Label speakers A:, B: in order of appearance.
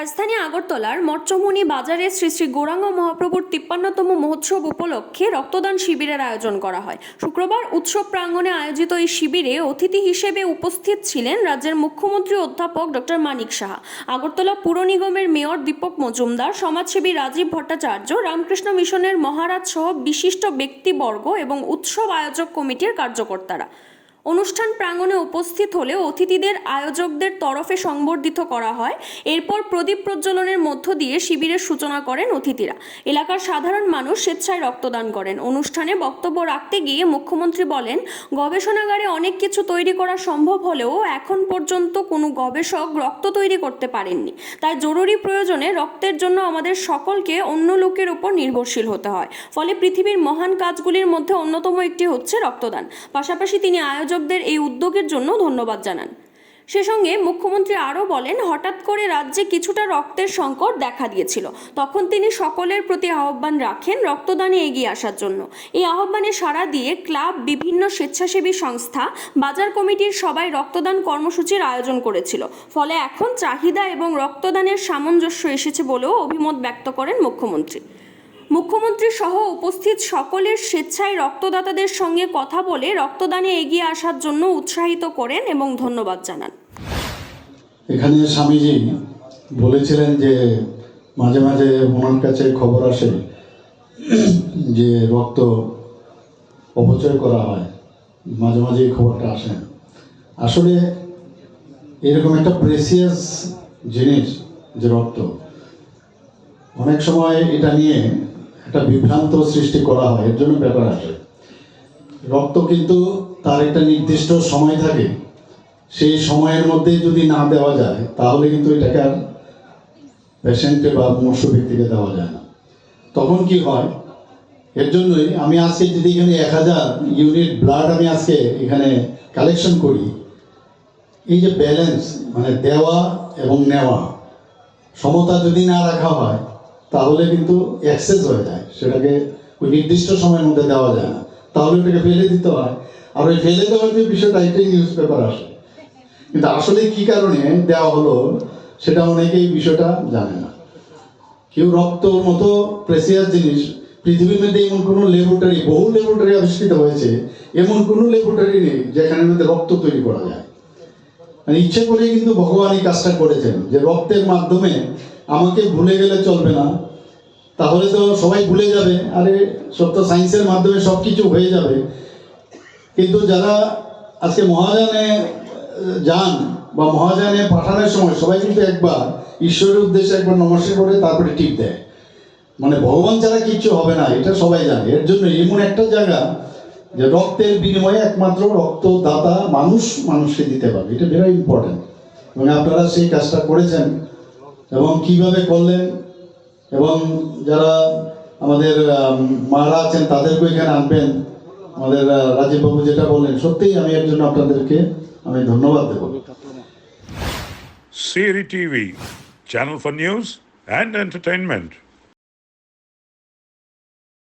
A: রাজধানী আগরতলার মঠচমুনি বাজারে শ্রী শ্রী গৌরাঙ্গ মহাপ্রভুর তিপ্পান্নতম মহোৎসব উপলক্ষে রক্তদান শিবিরের আয়োজন করা হয়। শুক্রবার উৎসব প্রাঙ্গণে আয়োজিত এই শিবিরে অতিথি হিসেবে উপস্থিত ছিলেন রাজ্যের মুখ্যমন্ত্রী অধ্যাপক ডক্টর মানিক সাহা, আগরতলা পুর নিগমের মেয়র দীপক মজুমদার, সমাজসেবী রাজীব ভট্টাচার্য, রামকৃষ্ণ মিশনের মহারাজ সহ বিশিষ্ট ব্যক্তিবর্গ এবং উৎসব আয়োজক কমিটির কার্যকর্তারা। অনুষ্ঠান প্রাঙ্গণে উপস্থিত হলে অতিথিদের আয়োজকদের তরফে সংবর্ধিত করা হয়। এরপর প্রদীপ প্রজ্বলনের মধ্য দিয়ে শিবিরের সূচনা করেন অতিথিরা। এলাকার সাধারণ মানুষ স্বেচ্ছায় রক্তদান করেন। অনুষ্ঠানে বক্তব্য রাখতে গিয়ে মুখ্যমন্ত্রী বলেন, গবেষণাগারে অনেক কিছু তৈরি করা সম্ভব হলেও এখন পর্যন্ত কোনো গবেষক রক্ত তৈরি করতে পারেননি। তাই জরুরি প্রয়োজনে রক্তের জন্য আমাদের সকলকে অন্য লোকের উপর নির্ভরশীল হতে হয়। ফলে পৃথিবীর মহান কাজগুলির মধ্যে অন্যতম একটি হচ্ছে রক্তদান। পাশাপাশি তিনি আয়োজকদের এই উদ্যোগের জন্য ধন্যবাদ জানান। সে সঙ্গে মুখ্যমন্ত্রী আরও বলেন, হঠাৎ করে রাজ্যে কিছুটা রক্তের সংকট দেখা দিয়েছিল। তখন তিনি সকলের প্রতি আহ্বান রাখেন রক্তদানে এগিয়ে আসার জন্য। এই আহ্বানে সাড়া দিয়ে ক্লাব, বিভিন্ন স্বেচ্ছাসেবী সংস্থা, বাজার কমিটির সবাই রক্তদান কর্মসূচির আয়োজন করেছিল। ফলে এখন চাহিদা এবং রক্তদানের সামঞ্জস্য এসেছে বলেও অভিমত ব্যক্ত করেন মুখ্যমন্ত্রী। মুখ্যমন্ত্রী সহ উপস্থিত সকলের স্বেচ্ছায় রক্তদাতাদের সঙ্গে কথা বলে রক্তদানে এগিয়ে আসার জন্য উৎসাহিত করেন এবং ধন্যবাদ জানান।
B: এখানে স্বামীজি বলেছিলেন যে মাঝে মাঝে ওনার কাছে খবর আসে যে রক্ত অপচয় করা হয়। মাঝে মাঝে এই খবরটা আসে। আসলে এরকম একটা প্রেসিয়াস জিনিস যে রক্ত। অনেক সময় এটা নিয়ে একটা বিভ্রান্ত সৃষ্টি করা হয়, এর জন্য ব্যাপার আসে। রক্ত কিন্তু তার একটা নির্দিষ্ট সময় থাকে। সেই সময়ের মধ্যে যদি না দেওয়া যায়, তাহলে কিন্তু এটাকে আর পেশেন্টে বা মনুষ্য ব্যক্তিকে দেওয়া যায় না। তখন কি হয়, এর জন্যই আমি আজকে যদি এখানে এক হাজার ইউনিট ব্লাড আমি আজকে এখানে কালেকশন করি, এই যে ব্যালেন্স মানে দেওয়া এবং নেওয়া, সমতা যদি না রাখা হয় তাহলে কিন্তু অ্যাক্সেস হয়ে যায়। সেটাকে ওই নির্দিষ্ট সময়ের মধ্যে দেওয়া যায় না। তাহলে ওটাকে ফেলে দিতে হয়। আর ওই ফেলে দেওয়ার যে বিষয়টা, এটাই নিউজ পেপার আসে। কিন্তু আসলে কি কারণে দেওয়া হলো, সেটা অনেকেই বিষয়টা জানে না। কেউ রক্তর মতো প্রেসিয়াস জিনিস, পৃথিবীর মধ্যে এমন কোনো ল্যাবরেটরি বহু ল্যাবরেটরি আবিষ্কৃত হয়েছে, এমন কোনো ল্যাবরেটরি নেই, যেখানের মধ্যে রক্ত তৈরি করা যায়। মানে ইচ্ছে করে কিন্তু ভগবান এই কাজটা করেছেন, যে রক্তের মাধ্যমে আমাকে ভুলে গেলে চলবে না। তাহলে তো সবাই ভুলে যাবে। আরে, সব তো সায়েন্সের মাধ্যমে সব কিছু হয়ে যাবে। কিন্তু যারা আজকে মহাজানে যান বা মহাজানে পাঠানোর সময় সবাই কিন্তু একবার ঈশ্বরের উদ্দেশ্যে একবার নমস্কার করে তারপরে টিপ দেয়। মানে ভগবান ছাড়া কিচ্ছু হবে না, এটা সবাই জানে। এর জন্য এমন একটা জায়গা যে রক্তের বিনিময়ে একমাত্র রক্ত রক্তদাতা মানুষ মানুষকে দিতে পারবে। এটা ভেরি ইম্পর্টেন্ট এবং আপনারা সেই কাজটা করেছেন। এবং কীভাবে করলেন, এবং যারা আমাদের মারা আছেন তাদেরকে এখানে আনবেন আমাদের রাজীববাবু যেটা বললেন, সত্যিই আমি এর জন্য আপনাদেরকে আমি ধন্যবাদ দেব
C: Siri TV, channel for news and entertainment.